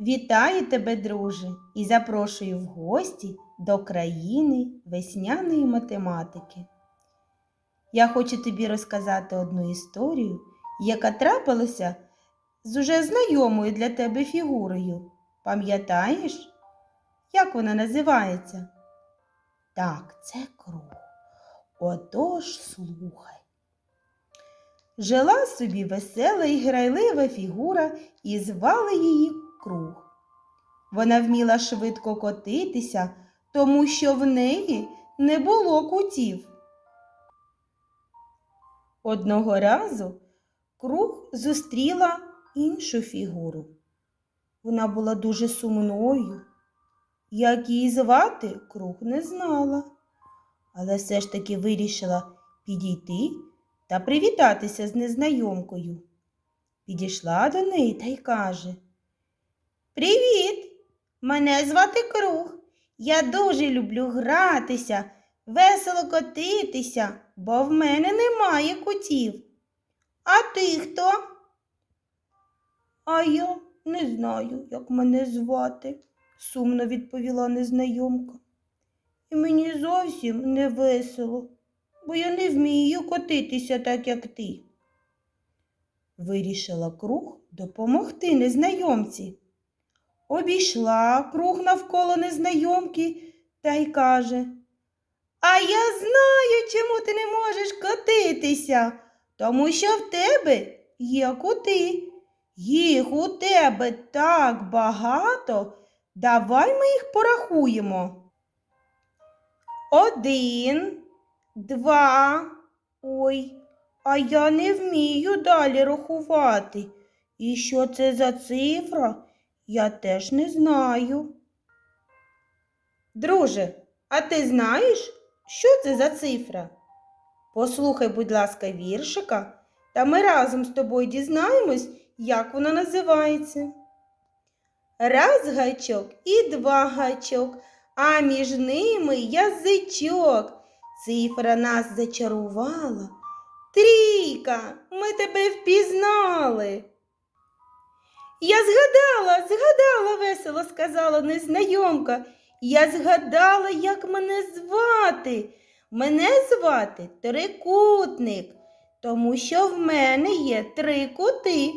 Вітаю тебе, друже, і запрошую в гості до країни весняної математики. Я хочу тобі розказати одну історію, яка трапилася з уже знайомою для тебе фігурою. Пам'ятаєш, як вона називається? Так, це круг. Отож слухай. Жила собі весела і грайлива фігура і звали її круг. Вона вміла швидко котитися, тому що в неї не було кутів. Одного разу круг зустріла іншу фігуру. Вона була дуже сумною. Як її звати, круг не знала, але все ж таки вирішила підійти та привітатися з незнайомкою. Підійшла до неї та й каже Привіт! Мене звати Круг. Я дуже люблю гратися, весело котитися, бо в мене немає кутів. А ти хто? А я не знаю, як мене звати, сумно відповіла незнайомка. І мені зовсім не весело, бо я не вмію котитися так, як ти. Вирішила круг допомогти незнайомці. Обійшла круг навколо незнайомки та й каже А я знаю, чому ти не можеш котитися, тому що в тебе є кути. Їх у тебе так багато. Давай ми їх порахуємо. Один, два. Ой, а я не вмію далі рахувати. І що це за цифра? Я теж не знаю. Друже, а ти знаєш, що це за цифра? Послухай, будь ласка, віршика, та ми разом з тобою дізнаємось, як вона називається. Раз гачок і два гачок, а між ними язичок. Цифра нас зачарувала. Трійка, ми тебе впізнали. Я згадала, згадала, весело сказала незнайомка. Я згадала, як мене звати. Мене звати Трикутник, тому що в мене є три кути.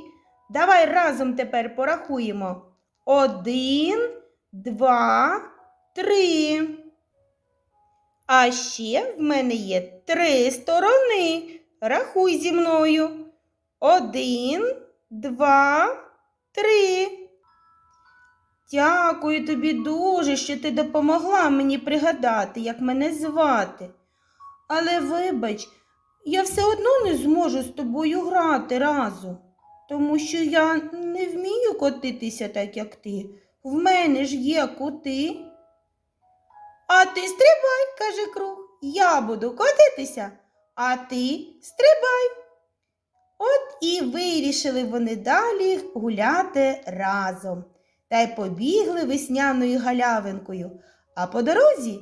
Давай разом тепер порахуємо. Один, два, три. А ще в мене є три сторони. Рахуй зі мною. Один, два, три. Дякую тобі дуже, що ти допомогла мені пригадати, як мене звати. Але вибач, я все одно не зможу з тобою грати разом, тому що я не вмію котитися так, як ти. В мене ж є кути. А ти стрибай, каже круг. Я буду котитися, а ти стрибай. От і вирішили вони далі гуляти разом та й побігли весняною галявинкою, а по дорозі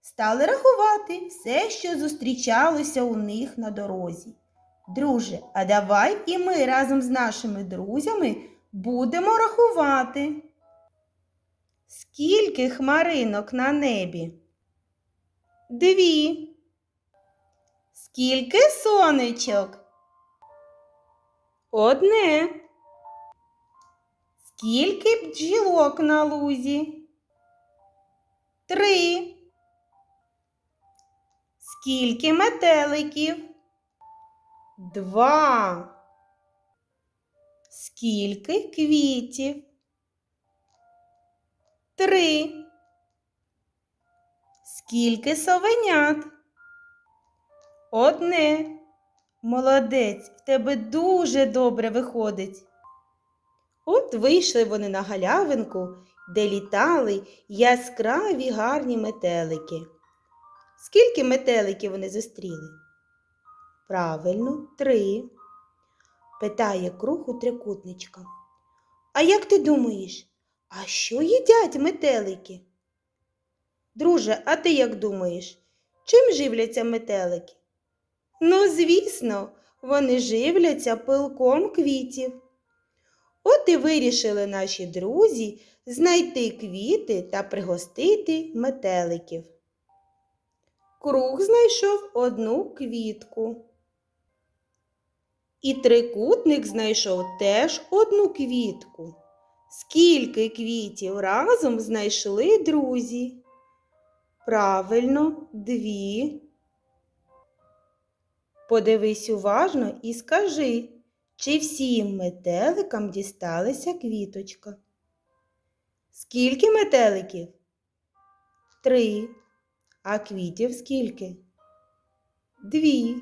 стали рахувати все, що зустрічалося у них на дорозі. Друже, а давай і ми разом з нашими друзями будемо рахувати. Скільки хмаринок на небі? Дві. Скільки сонечок? Одне. Скільки бджілок на лузі? Три. Скільки метеликів? Два. Скільки квітів? Три. Скільки совенят? Одне. Молодець, в тебе дуже добре виходить. От вийшли вони на галявинку, де літали яскраві гарні метелики. Скільки метеликів вони зустріли? Правильно, три. Питає круг у трикутничка. А як ти думаєш, а що їдять метелики? Друже, а ти як думаєш, чим живляться метелики? Ну, звісно, вони живляться пилком квітів. От і вирішили наші друзі знайти квіти та пригостити метеликів. Круг знайшов одну квітку. І трикутник знайшов теж одну квітку. Скільки квітів разом знайшли друзі? Правильно, дві. Подивись уважно і скажи, чи всім метеликам дісталася квіточка? Скільки метеликів? Три. А квітів скільки? Дві.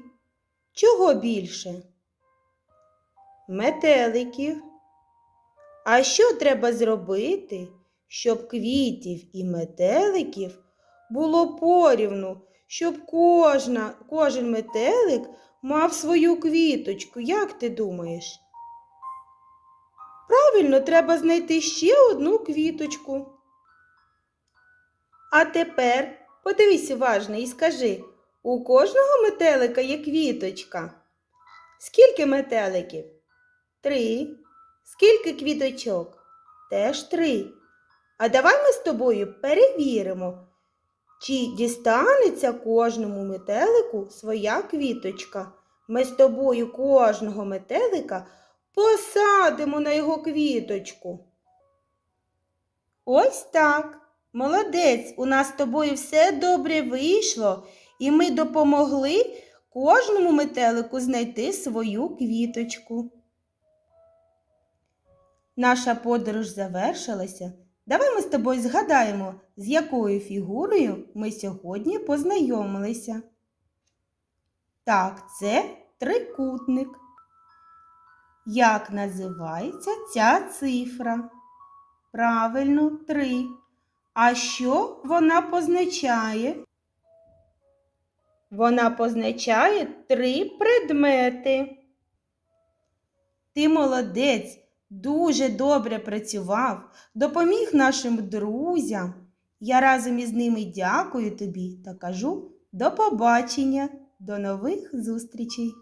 Чого більше? Метеликів. А що треба зробити, щоб квітів і метеликів було порівну, щоб кожна, кожен метелик мав свою квіточку, як ти думаєш? Правильно, треба знайти ще одну квіточку. А тепер подивись уважно і скажи, у кожного метелика є квіточка. Скільки метеликів? Три. Скільки квіточок? Теж три. А давай ми з тобою перевіримо, чи дістанеться кожному метелику своя квіточка. Ми з тобою кожного метелика посадимо на його квіточку. Ось так. Молодець, у нас з тобою все добре вийшло, і ми допомогли кожному метелику знайти свою квіточку. Наша подорож завершилася. Давай ми з тобою згадаємо, з якою фігурою ми сьогодні познайомилися. Так, це трикутник. Як називається ця цифра? Правильно, три. А що вона позначає? Вона позначає три предмети. Ти молодець, дуже добре працював, допоміг нашим друзям. Я разом із ними дякую тобі та кажу до побачення, до нових зустрічей!